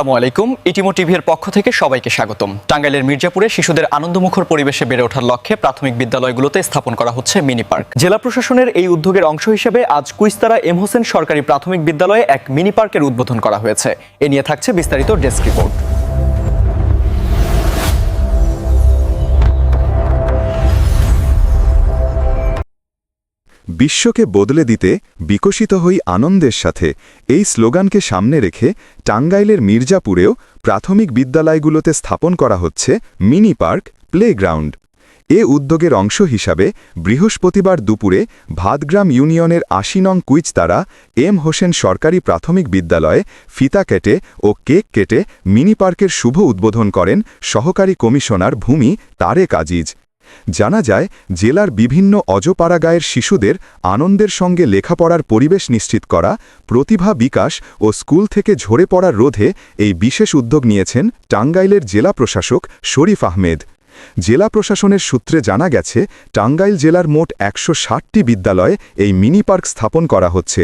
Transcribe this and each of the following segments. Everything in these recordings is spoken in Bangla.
আসসালামু আলাইকুম। ইটিমো টিভির পক্ষ থেকে সবাইকে স্বাগতম। টাঙ্গাইলের মির্জাপুরে শিশুদের আনন্দমুখর পরিবেশে বেড়ে ওঠার লক্ষ্যে প্রাথমিক বিদ্যালয়গুলোতে স্থাপন করা হচ্ছে মিনি পার্ক। জেলা প্রশাসনের এই উদ্যোগের অংশ হিসেবে আজ কুইস্তারা এম হোসেন সরকারি প্রাথমিক বিদ্যালয়ে এক মিনি পার্কের উদ্বোধন করা হয়েছে। এ নিয়ে থাকছে বিস্তারিত ডেস্ক রিপোর্ট। বিশ্বকে বদলে দিতে বিকশিত হই আনন্দের সাথে। এই স্লোগানকে সামনে রেখে টাঙ্গাইলের মির্জাপুরেও প্রাথমিক বিদ্যালয়গুলোতে স্থাপন করা হচ্ছে মিনি পার্ক, প্লেগ্রাউন্ড। এ উদ্যোগের অংশ হিসাবে বৃহস্পতিবার দুপুরে ভাতগ্রাম ইউনিয়নের আশি নং কুইচতারা এম হোসেন সরকারি প্রাথমিক বিদ্যালয়ে ফিতা কেটে ও কেক কেটে মিনি পার্কের শুভ উদ্বোধন করেন সহকারী কমিশনার ভূমি তারেক আজিজ। জানা যায়, জেলার বিভিন্ন অজপাড়াগায়ের শিশুদের আনন্দের সঙ্গে লেখাপড়ার পরিবেশ নিশ্চিত করা, প্রতিভা বিকাশ ও স্কুল থেকে ঝরে পড়ার রোধে এই বিশেষ উদ্যোগ নিয়েছেন টাঙ্গাইলের জেলা প্রশাসক শরীফ আহমেদ। জেলা প্রশাসনের সূত্রে জানা গেছে, টাঙ্গাইল জেলার মোট একশো বিদ্যালয়ে এই মিনি পার্ক স্থাপন করা হচ্ছে।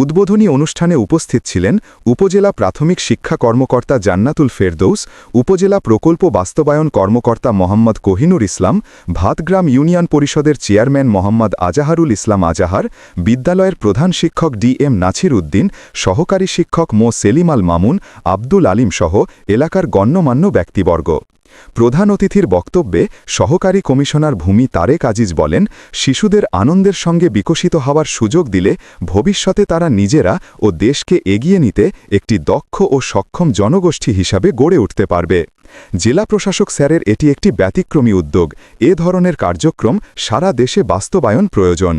উদ্বোধনী অনুষ্ঠানে উপস্থিত ছিলেন উপজেলা প্রাথমিক শিক্ষা কর্মকর্তা জান্নাতুল ফেরদৌস, উপজেলা প্রকল্প বাস্তবায়ন কর্মকর্তা মোহাম্মদ কোহিনুর ইসলাম, ভাতগ্রাম ইউনিয়ন পরিষদের চেয়ারম্যান মোহাম্মদ আজাহারুল ইসলাম আজাহার, বিদ্যালয়ের প্রধান শিক্ষক ডি এম নাছির উদ্দিন, সহকারী শিক্ষক মো সেলিম আল মামুন, আব্দুল আলিম সহ এলাকার গণ্যমান্য ব্যক্তিবর্গ। প্রধান অতিথির বক্তব্যে সহকারী কমিশনার ভূমি তারেক আজিজ বলেন, শিশুদের আনন্দের সঙ্গে বিকশিত হওয়ার সুযোগ দিলে ভবিষ্যতে তারা নিজেরা ও দেশকে এগিয়ে নিতে একটি দক্ষ ও সক্ষম জনগোষ্ঠী হিসাবে গড়ে উঠতে পারবে। জেলা প্রশাসক স্যারের এটি একটি ব্যতিক্রমী উদ্যোগ। এ ধরনের কার্যক্রম সারা দেশে বাস্তবায়ন প্রয়োজন।